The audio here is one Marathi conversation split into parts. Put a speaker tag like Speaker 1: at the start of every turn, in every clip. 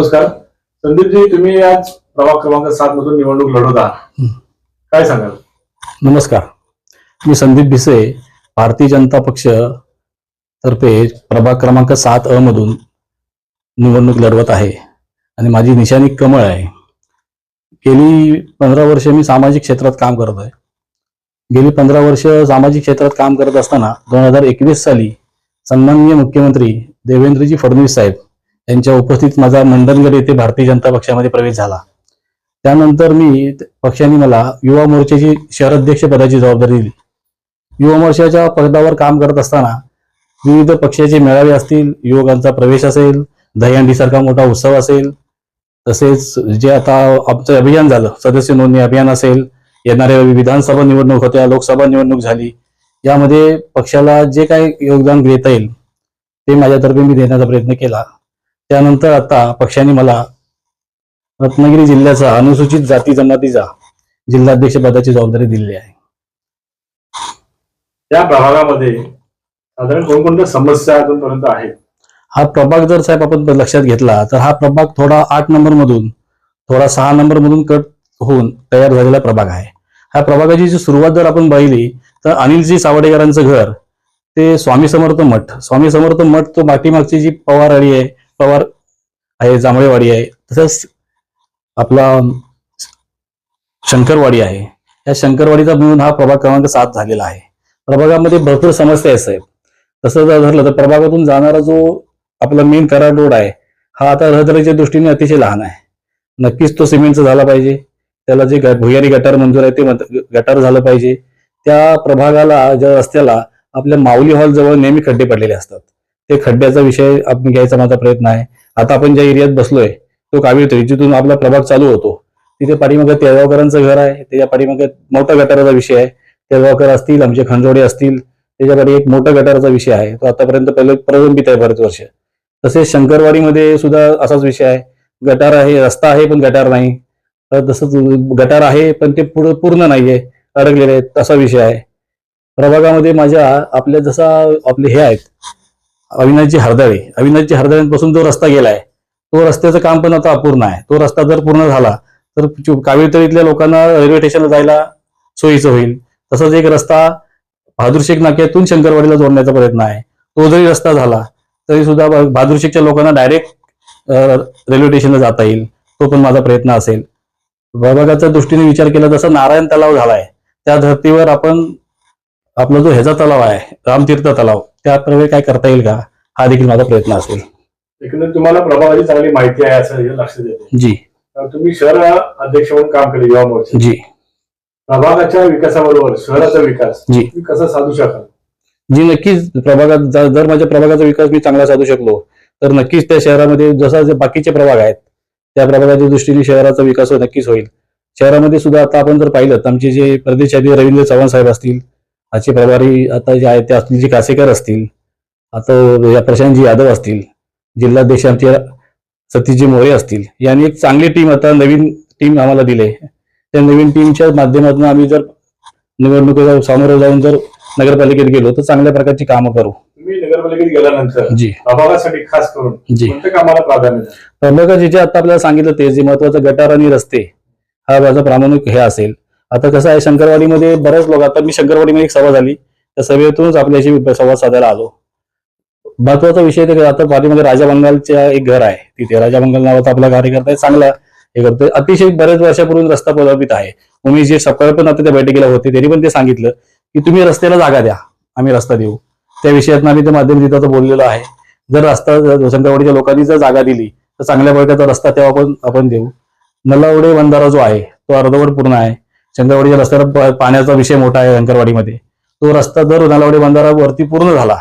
Speaker 1: नमस्कार. संदीपजी तुम्ही आज प्रभाग क्रमांक सात मधून निवडणूक लढवत आहात. काय सांगाल?
Speaker 2: नमस्कार. मी संदीप भिसे भारतीय जनता पक्ष तर्फे प्रभाग क्रमांक सात अ मधून निवडणूक लढवत आहे. आणि माझी निशाणी कमळ आहे. गेली पंधरा वर्ष मी सामाजिक क्षेत्रात काम करत आहे. गेली पंधरा वर्ष सामाजिक क्षेत्रात काम करत असताना दोन हजार एकवीस साली सन्माननीय मुख्यमंत्री देवेंद्रजी फडणवीस साहेब यांच्या उपस्थित माझा मंडनगड येथे भारतीय जनता पक्षामध्ये प्रवेश झाला. त्यानंतर मी पक्षाने मला युवा मोर्चाची शहराध्यक्ष पदाची जबाबदारी दिली. युवा मोर्चाच्या पदावर काम करत असताना विविध पक्षाचे मेळावे असतील युवकांचा प्रवेश असेल दहीहंडीसारखा मोठा उत्सव असेल तसेच जे आता आमचं अभियान झालं सदस्य नोंदणी अभियान असेल येणाऱ्या विधानसभा निवडणूक होत्या लोकसभा निवडणूक झाली यामध्ये पक्षाला जे काही योगदान देता येईल ते माझ्यातर्फे मी देण्याचा प्रयत्न केला. त्यानंतर आता पक्षाने मला रत्नागिरी जिल्ह्याचा अनुसूचित जाती जमातीचा जिल्हाध्यक्ष पदाची जबाबदारी दिलेली आहे.
Speaker 1: या प्रभागामध्ये साधारण कोणकोणत्या समस्या अजूनपर्यंत आहेत?
Speaker 2: हा प्रभाग जर साहेब आपण लक्षात घेतला तर हा प्रभाग थोडा आठ नंबर मधून थोडा सहा नंबर मधून कट होऊन तयार झालेला प्रभाग आहे. ह्या प्रभागाची जी सुरुवात जर आपण पाहिली तर अनिलजी सावडेकरांचं घर ते स्वामी समर्थ मठ. स्वामी समर्थ मठ तो पाठीमागची जी पवारवाडी आहे पवार आहे जांभळेवाडी आहे तसंच आपला शंकरवाडी आहे. या शंकरवाडीचा मिळून हा प्रभाग क्रमांक सात झालेला आहे. प्रभागामध्ये भरपूर समस्या आहे साहेब. तसं जर धरलं तर प्रभागातून जाणारा जो आपला मेन कराड रोड आहे हा आता रहदारीच्या दृष्टीने अतिशय लहान आहे. नक्कीच तो सिमेंटचा झाला पाहिजे. त्याला जे ग- भुयारी गटार मंजूर आहे ते गटार झालं पाहिजे. त्या प्रभागाला ज्या रस्त्याला आपल्या माऊली हॉल जवळ नेहमी खड्डे पडलेले असतात. ते खड्ड्याचा विषय आपण घ्यायचा माझा प्रयत्न आहे. आता आपण ज्या एरियात बसलोय तो कावीळ जिथून आपला प्रभाग चालू होतो तिथे पाठीमागे तेळगावकरांचं घर आहे त्याच्या पाठीमागे मोठा गटाराचा विषय आहे. तेळगावकर असतील आमचे खंजोडे असतील त्याच्याकडे एक मोठा गटाराचा विषय आहे तो आतापर्यंत पहिले प्रलंबित आहे बरेच वर्ष. तसेच शंकरवाडीमध्ये सुद्धा असाच विषय आहे. गटार आहे रस्ता आहे पण गटार नाही. तसंच गटार आहे पण ते पुढं पूर्ण नाहीये अडकलेले आहेत तसा विषय आहे. प्रभागामध्ये माझ्या आपल्या जसा आपले हे आहेत अविनाशजी हरदाळे. अविनाशजी हरदाळेपासून जो रस्ता गेलाय तो रस्त्याचं काम पण आता अपूर्ण आहे. तो रस्ता जर पूर्ण झाला तर चु- कावेरीतळीतल्या लोकांना रेल्वे स्टेशनला जायला सोयीचं होईल. तसंच एक रस्ता बहादूर शेख नाक्यातून शंकरवाडीला जोडण्याचा प्रयत्न आहे. तो जरी रस्ता झाला तरी सुद्धा ब- बहादूर शेखच्या लोकांना डायरेक्ट रेल्वे स्टेशनला जाता येईल. तो पण माझा प्रयत्न असेल. प्रभागाच्या दृष्टीने विचार केला तसा नारायण तलाव झालाय त्या धर्तीवर आपण आपला जो ह्याचा तलाव आहे रामतीर्थ तलाव त्याप्रमाणे काय करता येईल का? हा देखील माझा प्रयत्न असेल.
Speaker 1: एकंदरीत तुम्हाला प्रभागाची चांगली माहिती आहे असं हे लक्षात येते.
Speaker 2: जी.
Speaker 1: तुम्ही शहर अध्यक्ष म्हणून काम केले युवा मोर्चा.
Speaker 2: जी.
Speaker 1: प्रभागाच्या विकासाबरोबर शहराचा विकास
Speaker 2: जी.
Speaker 1: तुम्ही कसा साधू शकाल?
Speaker 2: जी नक्कीच प्रभागात जर माझ्या प्रभागाचा विकास मी चांगला साधू शकलो तर नक्कीच त्या शहरामध्ये जसा जे बाकीचे प्रभाग आहेत त्या प्रभागाच्या दृष्टीने शहराचा विकास नक्कीच होईल. शहरामध्ये सुद्धा आता आपण जर पाहिलं तर आमचे जे प्रदेशाधिकारी रवींद्र चव्हाण साहेब असतील आजचे प्रभारी आता जे आहेत ते असतील जे कासेकर असतील आता प्रशांतजी यादव असतील जिल्हाध्यक्ष आमचे सतीशजी मोरे असतील यांनी एक चांगली टीम आता नवीन टीम आम्हाला दिले त्या नवीन टीमच्या माध्यमातून आम्ही जर निवडणुकीला सामोरं जाऊन जर नगरपालिकेत गेलो तर चांगल्या प्रकारची कामं करू.
Speaker 1: तुम्ही नगरपालिकेत गेल्यानंतर
Speaker 2: जी.
Speaker 1: प्रभागासाठी खास करून
Speaker 2: जी.
Speaker 1: कामाला प्राधान्य
Speaker 2: जे जे आता आपल्याला सांगितलं ते जे महत्वाचं गटार आणि रस्ते हा माझा प्रामाणिक हे असेल. आता कसं आहे शंकरवाडीमध्ये बरेच लोक आता मी शंकरवाडीमध्ये एक सभा झाली. त्या सभेतूनच आपल्याशी संवाद साधायला आलो. महत्त्वाचा विषय ते आता पाठीमध्ये राजा बंगालच्या एक घर आहे. तिथे राजा बंगाल नावाचा आपला कार्यकर्ता चांगला हे करतोय. अतिशय बऱ्याच वर्षापूर्वी रस्ता प्रलंबित आहे. उमेश जे सकाळ पण आता त्या बैठकीला होते त्यांनी पण ते सांगितलं की तुम्ही रस्त्याला जागा द्या आम्ही रस्ता देऊ. त्या विषयात आम्ही ते माध्यम तिथं बोललेलो आहे. जर रस्ता शंकरवाडीच्या लोकांनी जर जागा दिली तर चांगल्या प्रकारचा रस्ता तेव्हा पण आपण देऊ. नलावडे बंधारा जो आहे तो अर्धवट पूर्ण आहे. शंकरवाडीच्या रस्त्याला पाण्याचा विषय मोठा आहे शंकरवाडीमध्ये. तो रस्ता जर नलावडे बंधारावरती पूर्ण झाला.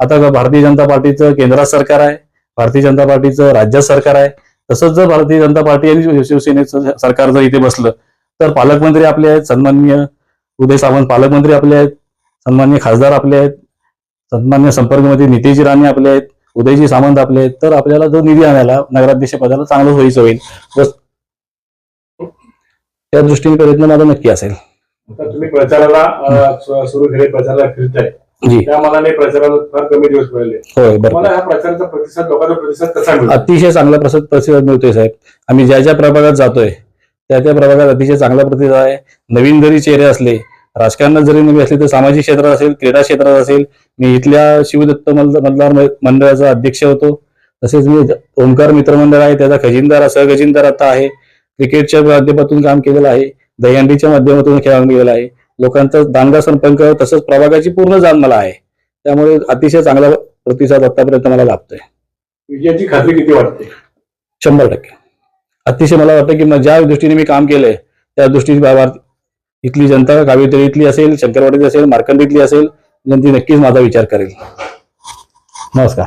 Speaker 2: आता भारतीय जनता पार्टीचं केंद्रात सरकार आहे भारतीय जनता पार्टीचं राज्यात सरकार आहे. तसंच जर भारतीय जनता पार्टी आणि शिवसेनेचं सरकार जर इथे बसलं तर पालकमंत्री आपले आहेत सन्माननीय उदय सावंत पालकमंत्री आपले आहेत सन्मान्य खासदार आपले आहेत सन्मान्य संपर्कमंत्री नितेशजी राणे आपले आहेत उदयजी सामंत आपले आहेत तर आपल्याला जो निधी आणायला नगराध्यक्ष पदाला चांगलं सोयीचं होईल. त्या दृष्टीने प्रयत्न माझा नक्की असेल.
Speaker 1: आता तुम्ही प्रचाराला सुरू केले प्रचाराला फिरताय.
Speaker 2: जी.
Speaker 1: त्या मनाने प्रचाराला फार कमी दिवस मिळाले
Speaker 2: होय बरोबर
Speaker 1: मला ह्या प्रचाराचा प्रतिसाद लोकांचा प्रतिसाद कसा मिळतो?
Speaker 2: अतिशय चांगला प्रसाद प्रतिसाद मिळतोय साहेब. आम्ही ज्या ज्या प्रभागात जातोय त्या त्या प्रभागात अतिशय चांगला प्रतिसाद आहे. नवीन जरी चेहरे असले राजकारणात जरी नवीन असले तर सामाजिक क्षेत्रात असेल क्रीडा क्षेत्रात असेल मी इथल्या शिवदत्त मल- मतदार म- मंडळाचा अध्यक्ष होतो. तसेच मी ओंकार मित्रमंडळ आहे त्याचा खजिनदार सहखजिनदार आता आहे. क्रिकेटच्या माध्यमातून काम केलेलं आहे. दहीहंडीच्या माध्यमातून काम केलेलं आहे. लोकांचा दांडगा संपर्क तसंच प्रभागाची पूर्ण जाण मला आहे. त्यामुळे अतिशय चांगला प्रतिसाद आतापर्यंत मला लाभतोय.
Speaker 1: विजयाची खात्री किती वाटते?
Speaker 2: शंभर टक्के. अतिशय मला वाटतं की ज्या दृष्टीने मी काम केलंय त्या दृष्टीने इथली जनता कावेतळीतली असेल शंकरवाडीतली असेल मार्कंडीतली असेल जनती नक्कीच माझा विचार करेल. नमस्कार.